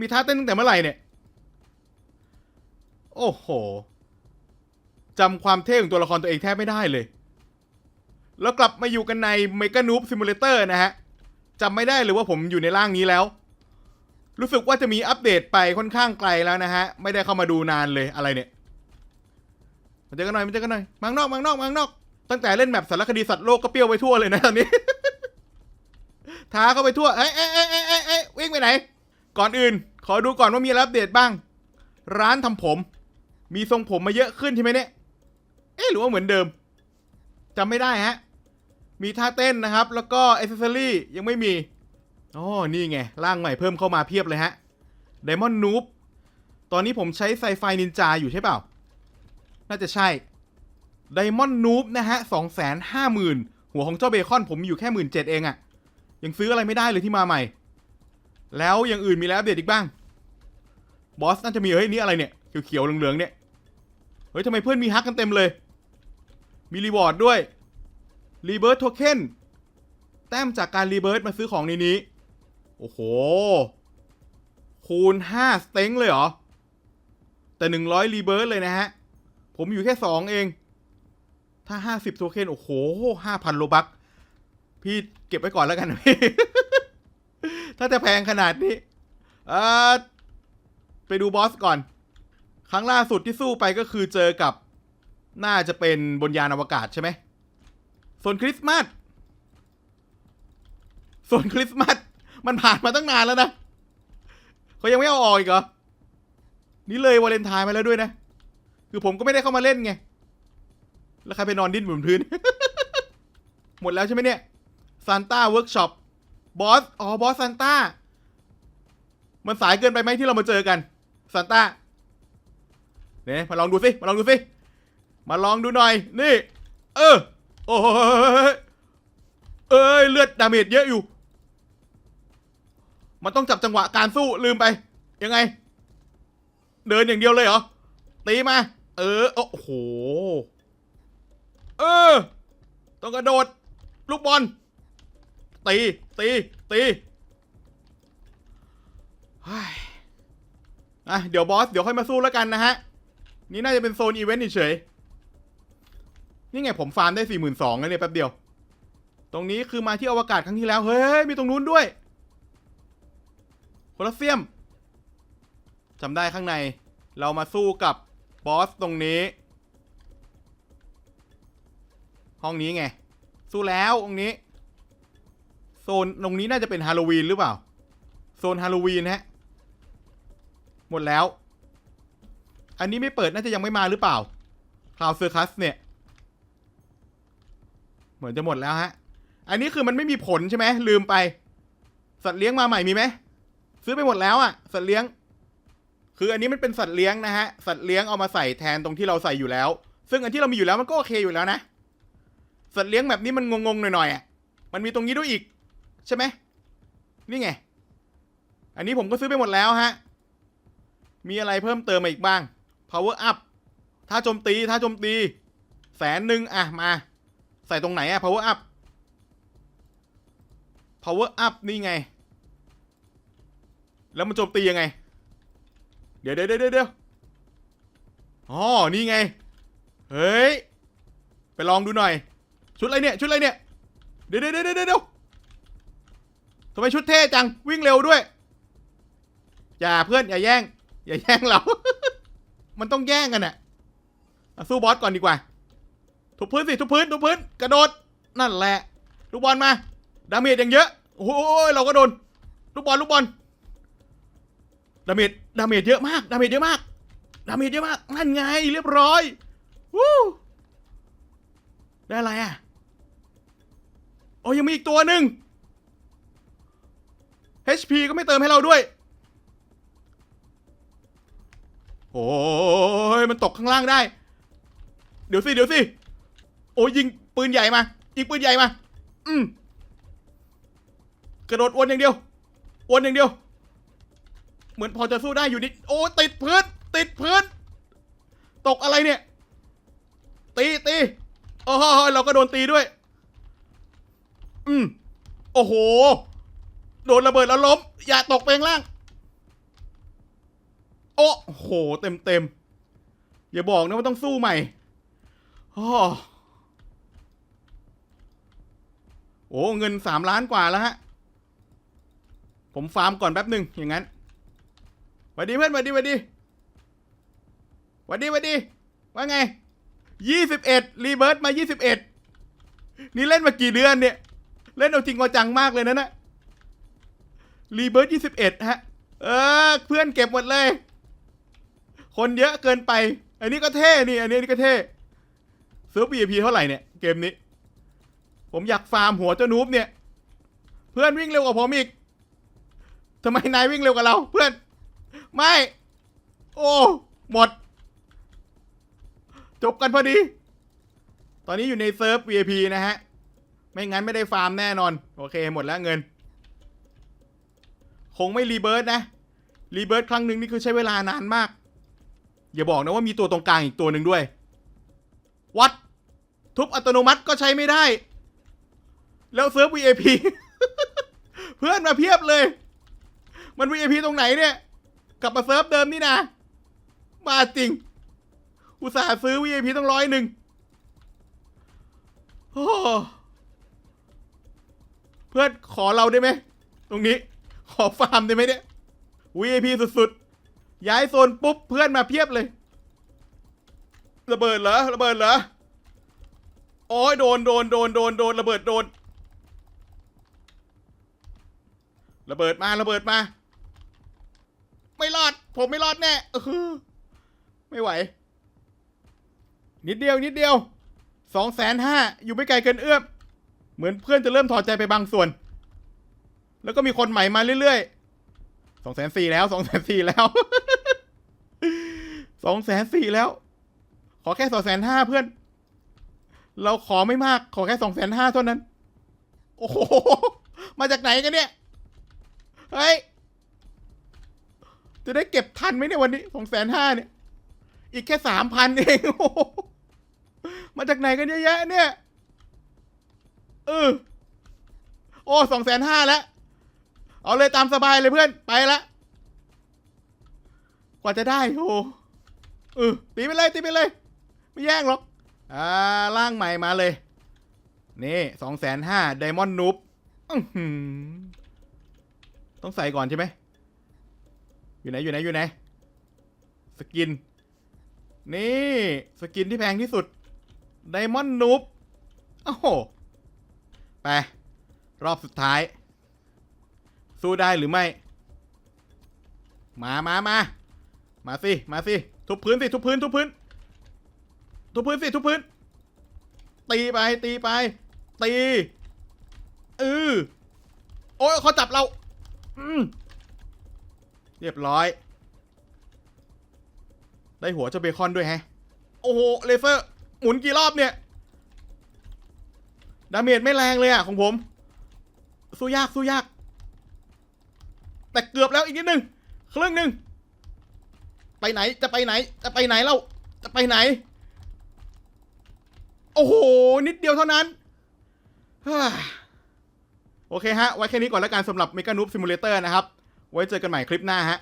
มีท่าเต้นตั้งแต่เมื่อไหร่เนี่ย โอ้โหจำความเท่ของตัวละครตัวเองแทบไม่ได้เลย แล้วกลับมาอยู่กันใน Mega Noob Simulator นะฮะจำไม่ได้เลยว่าผมอยู่ในร่างนี้แล้ว รู้สึกว่าจะมีอัปเดตไปค่อนข้างไกลแล้วนะฮะ ไม่ได้เข้ามาดูนานเลยอะไรเนี่ยมาเจอกันหน่อยมาเจอกันหน่อยมังนอกมังนอกมังนอก ตั้งแต่เล่นแบบสารคดีสัตว์โลกก็เปรี้ยวไปทั่วเลยนะตอนนี้ท้าเข้าไปทั่วเอ้ยเอ้ยเอ้ยเอ้ยเอ้ยเอ้ยวิ่งไปไหน ก่อนอื่น ขอดูก่อนว่ามีอะไรอัปเดตบ้าง ร้านทำผม มีทรงผมมาเยอะขึ้นใช่ไหมเนี่ย เอ๊หรือว่าเหมือนเดิมจำไม่ได้ฮะ มีท่าเต้นนะครับ แล้วก็อ c เซสซอรี่ยังไม่มีอ๋อนี่ไง ร่างใหม่เพิ่มเข้ามาเพียบเลยฮะ Diamond Noob ตอนนี้ผมใช้ไซไฟนินจาอยู่ใช่เปล่า น่าจะใช่ Diamond Noob นะฮะสองแสนห้าหมื่นหัวของเจ้าเบคอนผมมีอยู่แค่หมื่นเจ็ดเองอะยังซื้ออะไรไม่ได้เลยที่มาใหม่ แล้วอย่างอื่นมีแล้วอัปเดตอีกบ้าง บอสน่าจะมีเฮ้ยนี่อะไรเนี่ย เขียวๆเหลืองๆเนี่ย เฮ้ยทำไมเพื่อนมีฮักกันเต็มเลย มีรีวอร์ดด้วย รีเบิร์ t โทเค็น แต้มจากการรีเบิร์ t มาซื้อของในนี้ โอ้โห คูณ 5 สเต็งเลยเหรอ แต่ 100 รีเบิร์ t เลยนะฮะ ผมอยู่แค่ 2 เอง ถ้า 50 โทเค็น โอ้โห 5,000 โลบัก พี่เก็บไว้ก่อนแล้วกันพี่ ถ้าจะแพงขนาดนี้เออไปดูบอสก่อน ครั้งล่าสุดที่สู้ไปก็คือเจอกับ น่าจะเป็นบนยานอวกาศใช่ไหมส่วนคริสต์มาสส่วนคริสต์มาสมันผ่านมาตั้งนานแล้วนะเขายังไม่เอาออกอีกเหรอ นี่เลยวาเลนไทน์มาแล้วด้วยนะ คือผมก็ไม่ได้เข้ามาเล่นไง แล้วใครไปนอนดิ้นบนพื้น หมดแล้วใช่ไหมเนี่ยซานต้าเวิร์กช็อป บอส อ๋อ บอสซานต้า มันสายเกินไปไหมที่เรามาเจอกันซานต้า เนี่ยมาลองดูสิ มาลองดูสิ มาลองดูหน่อย นี่ เออ โอ้ยเอ้ย เลือดดาเมจเยอะอยู่ มันต้องจับจังหวะการสู้ลืมไป ยังไง เดินอย่างเดียวเลยเหรอ ตีมา เออ โอ้โห เออ ต้องกระโดด ลูกบอล ตีตีตีเฮ้ยอะเดี๋ยวบอส เดี๋ยวค่อยมาสู้แล้วกันนะฮะ นี่น่าจะเป็นโซนอีเวนต์เฉยนี่ไงผมฟาร์มได้สี่หมื่นสองแล้วเนี่ยแป๊บเดียว ตรงนี้คือมาที่อวกาศครั้งที่แล้ว เฮ้ย มีตรงนู้นด้วยโคลอสเซียมจำได้ข้างใน เรามาสู้กับบอสตรงนี้ ห้องนี้ไง สู้แล้วตรงนี้ โซนตรงนี้น่าจะเป็นฮาโลวีนหรือเปล่า โซนฮาโลวีนฮะ หมดแล้ว อันนี้ไม่เปิดน่าจะยังไม่มาหรือเปล่าคลาวเซอร์คัสเนี่ย เหมือนจะหมดแล้วฮะ อันนี้คือมันไม่มีผลใช่ไหมลืมไป สัตว์เลี้ยงมาใหม่มีไหมซื้อไปหมดแล้วอะสัตว์เลี้ยง คืออันนี้มันเป็นสัตว์เลี้ยงนะฮะ สัตว์เลี้ยงเอามาใส่แทนตรงที่เราใส่อยู่แล้ว ซึ่งอันที่เรามีอยู่แล้วมันก็โอเคอยู่แล้วนะ สัตว์เลี้ยงแบบนี้มันงงๆหน่อยๆอะมันมีตรงนี้ด้วยอีก ใช่ไหมนี่ไง อันนี้ผมก็ซื้อไปหมดแล้วฮะ มีอะไรเพิ่มเติมมาอีกบ้าง power up ถ้าโจมตีถ้าโจมตี แสนหนึ่งอะมา ใส่ตรงไหนอะ power up power up นี่ไง แล้วมันโจมตียังไง เดี๋ยวเดี๋ยวเดี๋ยวเดี๋ยวอ๋อ นี่ไง เฮ้ย ไปลองดูหน่อย ชุดอะไรเนี่ย ชุดอะไรเนี่ย เดี๋ยวเดี๋ยวเดี๋ยวเดี๋ยว ทำไมชุดเท่จังวิ่งเร็วด้วย อย่าเพื่อนอย่าแย่ง อย่าแย่งเรา มันต้องแย่งกันอะอะสู้บอสก่อนดีกว่า ทุบพื้นสิทุบพื้นทุบพื้นกระโดด นั่นแหละลูกบอลมา ดาเมจอย่างเยอะโอ้โหเราก็โดนลูกบอลลูกบอลดาเมจดาเมจเยอะมากดาเมจเยอะมากดาเมจเยอะมากนั่นไงเรียบร้อยวู้ได้อะไรอะโอ้ยังมีอีกตัวหนึ่ง HP ก็ไม่เติมให้เราด้วย โอ้ยมันตกข้างล่างได้ เดี๋ยวสิ เดี๋ยวสิ โอ้ยยิงปืนใหญ่มา ยิงปืนใหญ่มา อืมกระโดดวนอย่างเดียว วนอย่างเดียว เหมือนพอจะสู้ได้อยู่นิด โอ้ติดพื้น ติดพื้น ตกอะไรเนี่ย ตีตีโอ้โหเราก็โดนตีด้วย อืมโอ้โห โดนระเบิดแล้วล้ม อย่าตกไปข้างล่าง โอ้โห เต็มเต็มอย่าบอกนะว่าต้องสู้ใหม่อ้โอ้เงินสามล้านกว่าแล้วฮะ ผมฟาร์มก่อนแป๊บหนึ่งอย่างนั้นหวัสดีเพื่อนหวัสดีหวัสดีหวัสดีหวัสดี ว่าไงยี่สิบเอ็ดรีเบิร์ตมายี่สิบเอ็ดนี่เล่นมากี่เดือนเนี่ย เล่นเอาจริงเอาจังมากเลยนะนะ รีเบิร์ตยี่สิบเอ็ดฮะ เออ เพื่อนเก็บหมดเลย คนเยอะเกินไป อันนี้ก็เท่นี่ อันนี้นนี้ก็เท่ซื้อ VIP เท่าไหร่เนี่ย เกมนี้ ผมอยากฟาร์มหัวเจ้านูบเนี่ย เพื่อนวิ่งเร็วกว่าผมอีกทำไมนายวิ่งเร็วกว่าเรา เพื่อน ไม่ โอ้ หมด จบกันพอดี ตอนนี้อยู่ในเซิร์ฟ VIP นะฮะ ไม่งั้นไม่ได้ฟาร์มแน่นอน โอเค หมดแล้วเงิน คงไม่รีเบิร์ตนะ รีเบิร์ตครั้งหนึ่งนี่คือใช้เวลานานมาก อย่าบอกนะว่ามีตัวตรงกลางอีกตัวหนึ่งด้วย วัด ทุบอัตโนมัติก็ใช้ไม่ได้ แล้วเซิร์ฟ VIP เพื่อนมาเพียบเลย มัน VIP ตรงไหนเนี่ย กลับมาเซิร์ฟเดิมนี่นะมาจริง อุตส่าห์ซื้อ VIP ต้องร้อยหนึ่งเพื่อนขอเราได้ไหม ตรงนี้ ขอฟาร์มได้ไหมเนี่ย VIP สุดๆ ย้ายโซนปุ๊บเพื่อนมาเพียบเลย ระเบิดเหรอ ระเบิดเหรอ โอ้ยโดนโดนโดนโดนโดนระเบิดโดน ระเบิดมาระเบิดมา ไม่รอด ผมไม่รอดแน่เออไม่ไหว นิดเดียวนิดเดียวสองแสนห้าอยู่ไม่ไกลเกินเอื้อมเหมือนเพื่อนจะเริ่มถอดใจไปบางส่วน แล้วก็มีคนใหม่มาเรื่อยๆสองแสนสี่แล้วสองแสนสี่แล้วสองแสนสี่แล้ว ขอแค่สองแสนห้าเพื่อน เราขอไม่มาก ขอแค่สองแสนห้าเท่านั้น โอ้โห มาจากไหนกันเนี่ย เฮ้ย จะได้เก็บทันไหมเนี่ยวันนี้สองแสนห้าเนี่ย อีกแค่สามพันเองโอ้โหมาจากไหนกันเยอะแยะเนี่ย เออ โอ้สองแสนห้าแล้ว เอาเลยตามสบายเลยเพื่อนไปละ กว่าจะได้โอ้เออตีไปเลยตีไปเลย ไม่แย่งหรอก อ่าล่างใหม่มาเลย นี่สองแสนห้าไดมอนด์นูบต้องใส่ก่อนใช่ไหม อยู่ไหนอยู่ไหนอยู่ไหน สกิน นี่ สกินที่แพงที่สุดไดมอนด์นูบโอ้โห ไป รอบสุดท้าย สู้ได้หรือไม่ มามามามาสิ มาสิ ทุบพื้นสิ ทุบพื้น ทุบพื้น ทุบพื้นสิ ทุบพื้น ตีไป ตีไป ตีเออโอ้ยเขาจับเรา อืมเรียบร้อย ได้หัวเจ้าเบคอนด้วยแฮะ โอ้โห เลเซอร์ หมุนกี่รอบเนี่ย ดาเมจไม่แรงเลยอะของผม สู้ยาก สู้ยาก แต่เกือบแล้วอีกนิดนึงครึ่งหนึ่งไปไหนจะไปไหน จะไปไหนเล่าจะไปไหน โอ้โห นิดเดียวเท่านั้นโอเคฮะ ไว้แค่นี้ก่อนแล้วกันสำหรับ Mega Noob Simulator นะครับ ไว้เจอกันใหม่คลิปหน้าฮะ